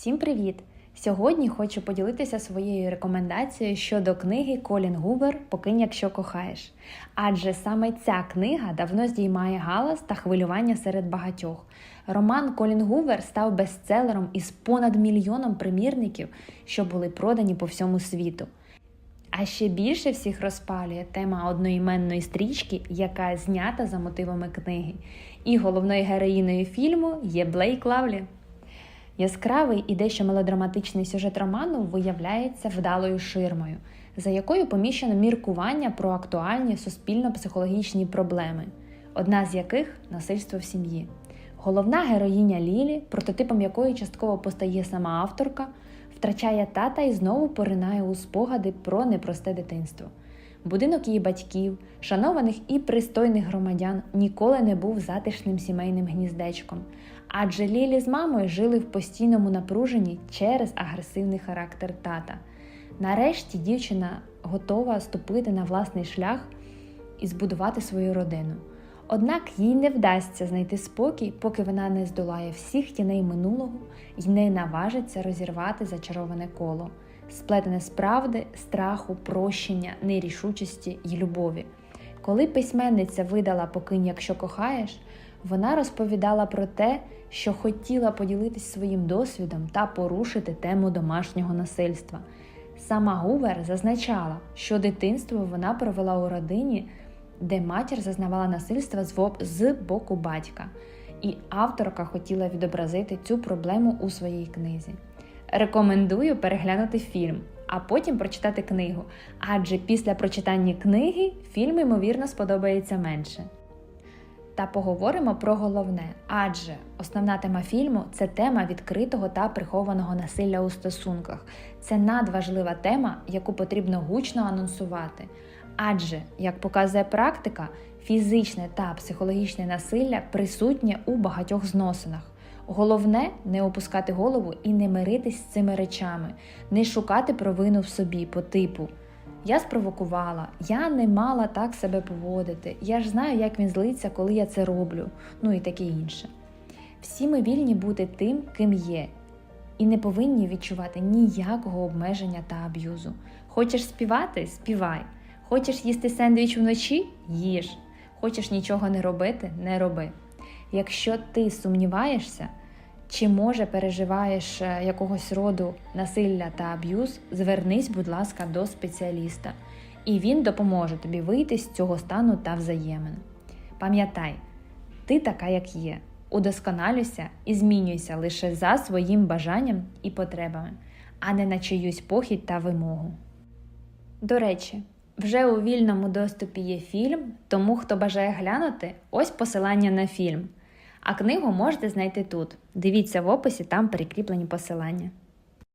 Всім привіт! Сьогодні хочу поділитися своєю рекомендацією щодо книги Колін Гувер Покинь, якщо кохаєш. Адже саме ця книга давно здіймає галас та хвилювання серед багатьох. Роман Колін Гувер став бестселером із понад мільйоном примірників, що були продані по всьому світу. А ще більше всіх розпалює тема одноіменної стрічки, яка знята за мотивами книги. І головною героїною фільму є Блейк Лавлі. Яскравий і дещо мелодраматичний сюжет роману виявляється вдалою ширмою, за якою поміщено міркування про актуальні суспільно-психологічні проблеми, одна з яких насильство в сім'ї. Головна героїня Лілі, прототипом якої частково постає сама авторка, втрачає тата і знову поринає у спогади про непросте дитинство. Будинок її батьків, шанованих і пристойних громадян, ніколи не був затишним сімейним гніздечком, адже Лілі з мамою жили в постійному напруженні через агресивний характер тата. Нарешті дівчина готова ступити на власний шлях і збудувати свою родину. Однак їй не вдасться знайти спокій, поки вона не здолає всіх тіней минулого і не наважиться розірвати зачароване коло, сплетене з правди, страху, прощення, нерішучості й любові. Коли письменниця видала Покинь, якщо кохаєш, вона розповідала про те, що хотіла поділитись своїм досвідом та порушити тему домашнього насильства. Сама Гувер зазначала, що дитинство вона провела у родині, де матір зазнавала насильства з боку батька, і авторка хотіла відобразити цю проблему у своїй книзі. Рекомендую переглянути фільм, а потім прочитати книгу, адже після прочитання книги фільм, ймовірно, сподобається менше. Та поговоримо про головне, адже основна тема фільму це тема відкритого та прихованого насилля у стосунках. Це надважлива тема, яку потрібно гучно анонсувати. Адже, як показує практика, фізичне та психологічне насилля присутнє у багатьох зносинах. Головне не опускати голову і не миритись з цими речами, не шукати провину в собі по типу. Я спровокувала, я не мала так себе поводити. Я ж знаю, як він злиться, коли я це роблю, ну і таке інше. Всі ми вільні бути тим, ким є, і не повинні відчувати ніякого обмеження та аб'юзу. Хочеш співати співай. Хочеш їсти сендвіч вночі їж. Хочеш нічого не робити не роби. Якщо ти сумніваєшся, чи може переживаєш е, якогось роду насилля та аб'юз, звернись, будь ласка, до спеціаліста, і він допоможе тобі вийти з цього стану та взаємин. Пам'ятай, ти така, як є. Удосконалюйся і змінюйся лише за своїм бажанням і потребами, а не на чиюсь похідь та вимогу. До речі, вже у вільному доступі є фільм, тому хто бажає глянути, ось посилання на фільм. А книгу можете знайти тут. Дивіться в описі, там прикріплені посилання.